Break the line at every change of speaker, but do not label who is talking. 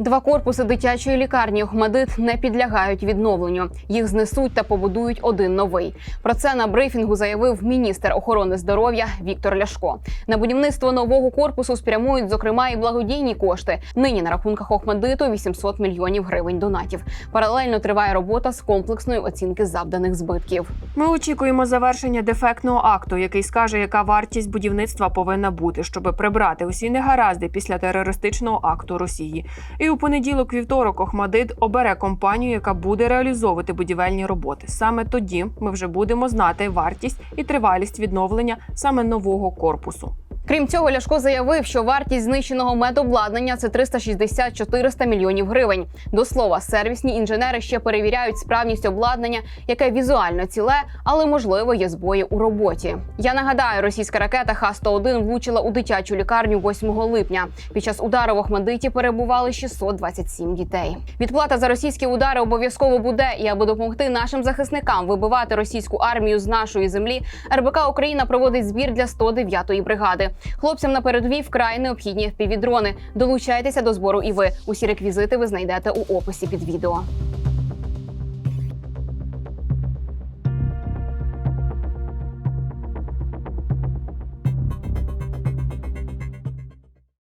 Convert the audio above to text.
Два корпуси дитячої лікарні Охмадит не підлягають відновленню. Їх знесуть та побудують один новий. Про це на брифінгу заявив міністр охорони здоров'я Віктор Ляшко. На будівництво нового корпусу спрямують зокрема і благодійні кошти. Нині на рахунках Охмадиту 800 мільйонів гривень донатів. Паралельно триває робота з комплексної оцінки завданих збитків.
Ми очікуємо завершення дефектного акту, який скаже, яка вартість будівництва повинна бути, щоб прибрати усі негаразди після терористичного акту Росії. І у понеділок, вівторок, Охмадит обере компанію, яка буде реалізовувати будівельні роботи. Саме тоді ми вже будемо знати вартість і тривалість відновлення саме нового корпусу.
Крім цього, Ляшко заявив, що вартість знищеного медобладнання це 360-400 мільйонів гривень. До слова, сервісні інженери ще перевіряють справність обладнання, яке візуально ціле, але можливо є збої у роботі. Я нагадаю, російська ракета Х-101 влучила у дитячу лікарню 8 липня. Під час удару в Охмадиті перебували 627 дітей. Відплата за російські удари обов'язково буде. І аби допомогти нашим захисникам вибивати російську армію з нашої землі, РБК Україна проводить збір для 109-ї бригади. Хлопцям на передовій вкрай необхідні впівдрони. Долучайтеся до збору і ви. Усі реквізити ви знайдете у описі під відео.